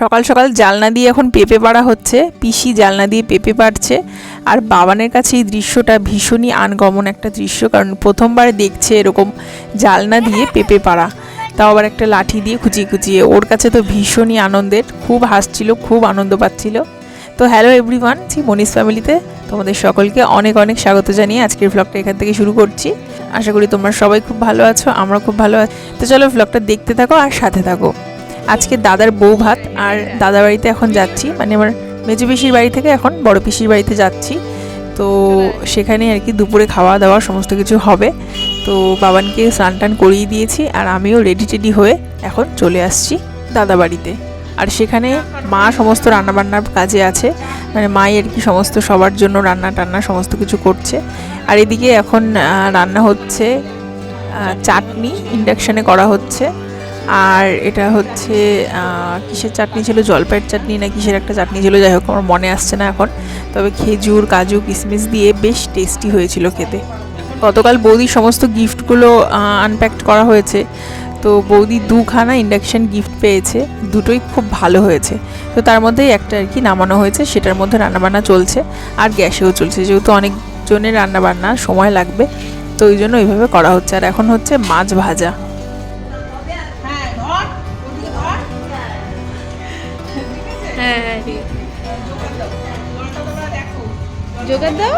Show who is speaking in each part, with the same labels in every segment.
Speaker 1: সকাল সকাল জালনা দিয়ে এখন পেঁপে পাড়া হচ্ছে। পিসি জালনা দিয়ে পেঁপে পাড়ছে। আর বাবানের কাছে এই দৃশ্যটা ভীষণই আনগমন একটা দৃশ্য, কারণ প্রথমবার দেখছে এরকম জালনা দিয়ে পেঁপে পাড়া। তাও আবার একটা লাঠি দিয়ে খুঁচিয়ে খুঁচিয়ে। ওর কাছে তো ভীষণই আনন্দের। খুব হাসছিল, খুব আনন্দ পাচ্ছিল। তো হ্যালো এভরিওয়ান, জি মনিস ফ্যামিলিতে তোমাদের সকলকে অনেক অনেক স্বাগত জানিয়ে আজকের ব্লগটা এখান থেকে শুরু করছি। আশা করি তোমরা সবাই খুব ভালো আছো আমরা খুব ভালো আছি। তো চলো ব্লগটা দেখতে থাকো আর সাথে থাকো। আজকে দাদার বউ ভাত আর দাদা বাড়িতে এখন যাচ্ছি। মানে আমার মেজো পিসির বাড়ি থেকে এখন বড় পিসির বাড়িতে যাচ্ছি। তো সেখানে আর কি দুপুরে খাওয়া দাওয়া সমস্ত কিছু হবে। তো বাবানকে স্নান টান করিয়ে দিয়েছি আর আমিও রেডি টেডি হয়ে এখন চলে আসছি দাদা বাড়িতে। আর সেখানে মা সমস্ত রান্নাবান্নার কাজে আছে। মানে মাই আর কি সমস্ত সবার জন্য রান্না টান্না সমস্ত কিছু করছে। আর এদিকে এখন রান্না হচ্ছে চাটনি ইন্ডাকশানে করা হচ্ছে। আর এটা হচ্ছে কিসের চাটনি ছিল? জলপাইয়ের চাটনি না কিসের একটা চাটনি ছিল? যাই হোক, আমার মনে আসছে না এখন। তবে খেজুর, কাজু কিশমিশ দিয়ে বেশ টেস্টি হয়েছিল খেতে। গতকাল বৌদির সমস্ত গিফটগুলো আনপ্যাকড করা হয়েছে। তো বৌদি দুখানা ইন্ডাকশন গিফট পেয়েছে। দুটোই খুব ভালো হয়েছে। তো তার মধ্যেই একটা আর কি নামানো হয়েছে। সেটার মধ্যে রান্নাবান্না চলছে। আর গ্যাসেও চলছে। যেহেতু অনেকজনের রান্নাবান্না সময় লাগবে, তো ওই জন্য ওইভাবে করা হচ্ছে। আর এখন হচ্ছে মাছ ভাজা।
Speaker 2: জোগাড় দাও।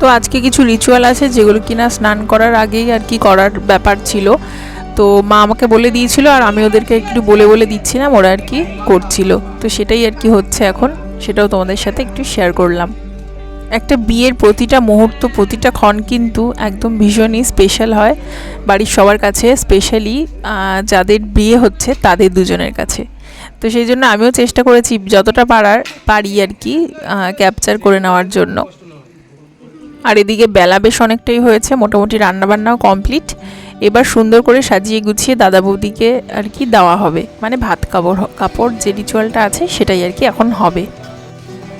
Speaker 1: তো আজকে কিছু রিচুয়াল আছে যেগুলো কিনা স্নান করার আগেই আর কি করার ব্যাপার ছিল। তো মা আমাকে বলে দিয়েছিল আর আমি ওদেরকে একটু বলে বলে দিচ্ছিলাম ওরা আর কি করছিল। তো সেটাই আর কি হচ্ছে এখন। সেটাও তোমাদের সাথে একটু শেয়ার করলাম। একটা বিয়ের প্রতিটা মুহূর্ত, প্রতিটা ক্ষণ কিন্তু একদম ভীষণই স্পেশাল হয়। বাড়ির সবার কাছে স্পেশালি যাদের বিয়ে হচ্ছে তাদের দুজনের কাছে। তো সেই জন্য আমিও চেষ্টা করেছি যতটা পারার, পারি আর কি ক্যাপচার করে নেওয়ার জন্য। আর এদিকে বেলা বেশ অনেকটাই হয়েছে, মোটামুটি রান্নাবান্নাও কমপ্লিট এবার সুন্দর করে সাজিয়ে গুছিয়ে দাদা বৌদিকে আর কি দেওয়া হবে। মানে ভাত কাপড় কাপড় যে রিচুয়ালটা আছে সেটাই আর কি এখন হবে।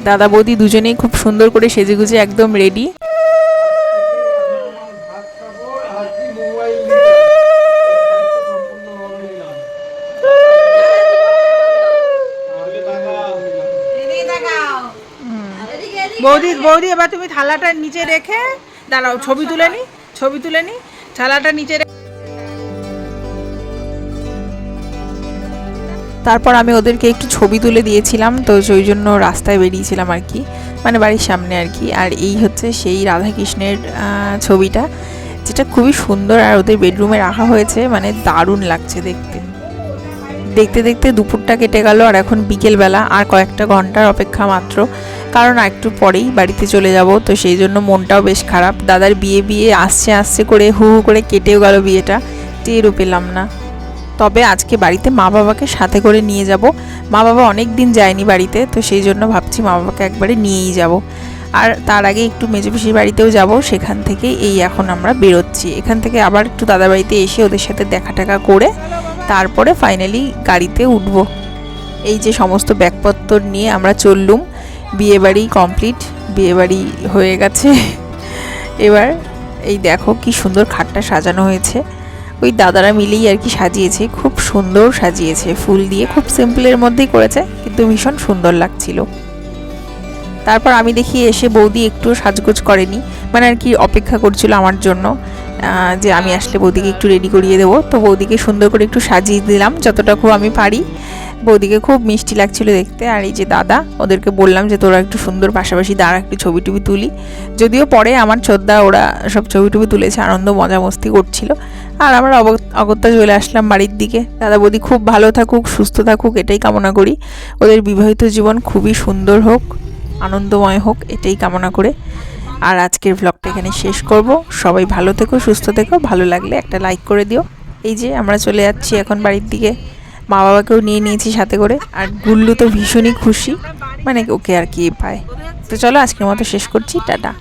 Speaker 1: দাদা বৌদি দুজনেই খুব সুন্দর করে সেজে গুজে একদম রেডি
Speaker 3: বৌদি বৌদি, এবার তুমি থালাটা নিচে রেখে দাঁড়াও, ছবি তুলে নি, ছবি তুলে নি, থালাটা নিচে রেখে
Speaker 1: তারপর আমি ওদেরকে একটু ছবি তুলে দিয়েছিলাম, তো সেই জন্য রাস্তায় বেরিয়েছিলাম আর কি মানে বাড়ির সামনে আর কি। আর এই হচ্ছে সেই রাধাকৃষ্ণের ছবিটা, যেটা খুবই সুন্দর আর ওদের বেডরুমে রাখা হয়েছে মানে দারুণ লাগছে দেখতে। দেখতে দেখতে দুপুরটা কেটে গেল আর এখন বিকেলবেলা আর কয়েকটা ঘণ্টার অপেক্ষা মাত্র, কারণ একটু পরেই বাড়িতে চলে যাব, তো সেই জন্য মনটাও বেশ খারাপ। দাদার বিয়ে বিয়ে আসছে আসছে করে হু হু করে কেটেও গেল বিয়েটা, টেরও পেলাম না। তবে আজকে বাড়িতে মা বাবাকে সাথে করে নিয়ে যাব। মা বাবা অনেক দিন যায়নি বাড়িতে, তো সেই জন্য ভাবছি মা বাবাকে একবারে নিয়েই যাব। আর তার আগে একটু মেজো পিসির বাড়িতেও যাব, সেখান থেকে এই এখন আমরা বেরোচ্ছি। এখান থেকে আবার একটু দাদা বাড়িতে এসে ওদের সাথে দেখা টাকা করে তারপরে ফাইনালি গাড়িতে উঠব। এই যে সমস্ত ব্যাগপত্র নিয়ে আমরা চললুম। বিয়েবাড়ি কমপ্লিট বিয়েবাড়ি হয়ে গেছে। এবার এই দেখো কি সুন্দর খাটটা সাজানো হয়েছে। ওই দাদারা মিলেই আর কি সাজিয়েছে, খুব সুন্দর সাজিয়েছে। ফুল দিয়ে খুব সিম্পলের মধ্যেই করেছে, কিন্তু ভীষণ সুন্দর লাগছিল। তারপর আমি দেখি এসে বৌদি একটু সাজগোজ করেনি মানে আর কি অপেক্ষা করছিল আমার জন্য যে আমি আসলে বৌদিকে একটু রেডি করিয়ে দেবো। তো বৌদিকে সুন্দর করে একটু সাজিয়ে দিলাম, যতটুকু আমি পারি। বৌদিকে খুব মিষ্টি লাগছিল দেখতে, আর এই যে দাদা, ওদেরকে বললাম যে তোরা একটু সুন্দর পাশাপাশি দাঁড়া, একটু ছবি টবি তুলি। যদিও পরে আমার ছোদ্দা ওরা সব ছবি টবি তুলেছে, আনন্দ, মজা, মস্তি করছিল। আর আমরা অগত্যা চলে আসলাম বাড়ির দিকে। দাদা বৌদি খুব ভালো থাকুক, সুস্থ থাকুক, এটাই কামনা করি। ওদের বিবাহিত জীবন খুবই সুন্দর হোক, আনন্দময় হোক, এটাই কামনা করে। আর আজকের ভ্লগটা এখানে শেষ করব। সবাই ভালো থেকো, সুস্থ থেকো। ভালো লাগলে একটা লাইক করে দিও। এই যে আমরা চলে যাচ্ছি এখন বাড়ির দিকে। মা বাবাকেও নিয়ে নিয়েছি সাথে করে। আর গুল্লু তো ভীষণই খুশি। মানে ওকে আর কি পায়। তো চলো আজকের মতো শেষ করছি। টাটা।